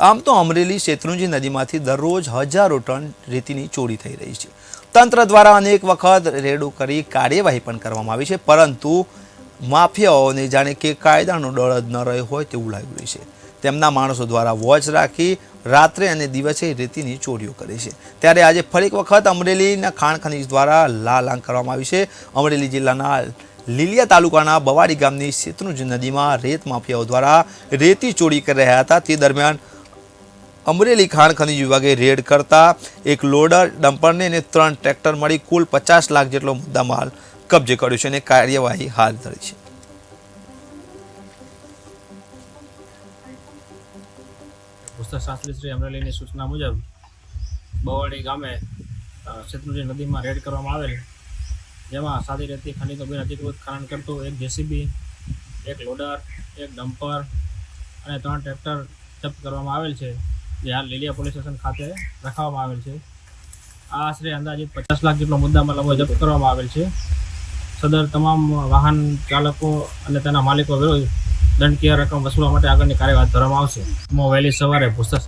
આમ તો અમરેલી શેત્રુંજી નદીમાંથી દરરોજ હજારો ટન રેતીની ચોરી થઈ રહી છે. તંત્ર દ્વારા અનેક વખત રેડો કરી કાર્યવાહી પણ કરવામાં આવી છે, પરંતુ માફિયાઓને જાણે કે કાયદાનો ડર જ ન રહ્યો હોય તેવું લાગી રહ્યું છે. તેમના માણસો દ્વારા વોચ રાખી રાત્રે અને દિવસે રેતીની ચોરીઓ કરે છે. ત્યારે આજે ફરી એક વખત અમરેલીના ખાણ ખનીજ દ્વારા લાલાંગ કરવામાં આવી છે. અમરેલી જિલ્લાના લીલિયા તાલુકાના બવાડી ગામની શેત્રુંજ નદીમાં રેત માફિયાઓ દ્વારા રેતી ચોરી કરી રહ્યા હતા. તે દરમિયાન અમરેલી ખાણ ખનીજ વિભાગે રેડ કરતા એક લોડર ડમ્પરને અને ત્રણ ટ્રેક્ટર મળી કુલ પચાસ લાખ જેટલો મુદ્દામાલ કબજે કર્યો છે અને કાર્યવાહી હાથ ધરી છે. પુસ્તકશાસ્ત્રી શ્રી અમરેલીની સૂચના મુજબ, બવાડી ગામે શેત્રુંજી નદીમાં રેડ કરવામાં આવેલ, જેમાં સાદી રેતી ખનીજો બિન અધિકૃત ખનન કરતું એક જેસીબી, એક લોડર, એક ડમ્પર અને ત્રણ ટ્રેક્ટર જપ્ત કરવામાં આવેલ છે. જે હાલ લીલિયા પોલીસ સ્ટેશન ખાતે રાખવામાં આવેલ છે. આ આશરે અંદાજિત પચાસ લાખ જેટલો મુદ્દામાં અમો જપ્ત કરવામાં આવેલ છે. સદર તમામ વાહન ચાલકો અને તેના માલિકો વિરુદ્ધ દંડકીય રકમ વસૂલવા માટે આગળની કાર્યવાહી કરવામાં આવશે. વહેલી સવારે પુસ્તક